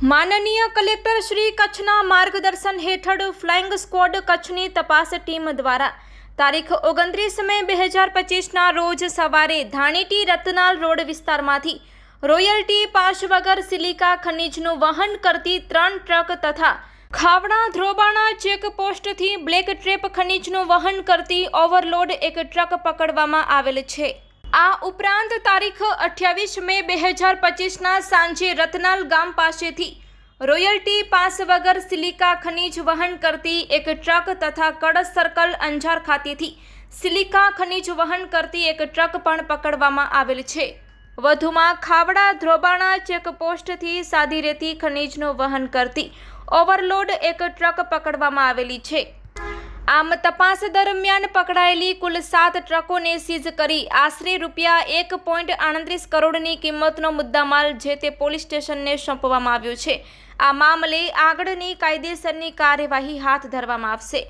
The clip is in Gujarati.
માનનીય કલેક્ટર શ્રી કચ્છના માર્ગદર્શન હેઠળ ફ્લાઇંગ સ્ક્વોડ કચ્છની તપાસ ટીમ દ્વારા તારીખ ઓગણત્રીસ મે બે હજાર પચીસના રોજ સવારે ધાણેટી રતનાલ રોડ વિસ્તારમાંથી રોયલ્ટી પાસ વગર સિલિકા ખનીજનું વહન કરતી ત્રણ ટ્રક તથા ખાવડા ધ્રોબાણા ચેકપોસ્ટથી બ્લેક ટ્રેપ ખનીજનું વહન કરતી ઓવરલોડ એક ટ્રક પકડવામાં આવેલ છે. આ ઉપરાંત તારીખ અઠ્યાવીસ મે બે હજાર પચીસના સાંજે રતનાલ ગામ પાસેથી રોયલ્ટી પાસ વગર સિલિકા ખનીજ વહન કરતી એક ટ્રક તથા કડસ સર્કલ અંજાર ખાતેથી સિલિકા ખનીજ વહન કરતી એક ટ્રક પણ પકડવામાં આવેલ છે. વધુમાં ખાવડા ધ્રોબાણા ચેકપોસ્ટથી સાદી રેતી ખનીજનું વહન કરતી ઓવરલોડ એક ટ્રક પકડવામાં આવેલી છે. આમ તપાસ દરમિયાન પકડાયેલી કુલ સાત ટ્રકોને સીઝ કરી આશરે રૂપિયા એક પોઈન્ટ આડત્રીસ કરોડની કિંમતનો મુદ્દામાલ જે તે પોલીસ સ્ટેશનને સોંપવામાં આવ્યો છે. આ મામલે આગળની કાયદેસરની કાર્યવાહી હાથ ધરવામાં આવશે.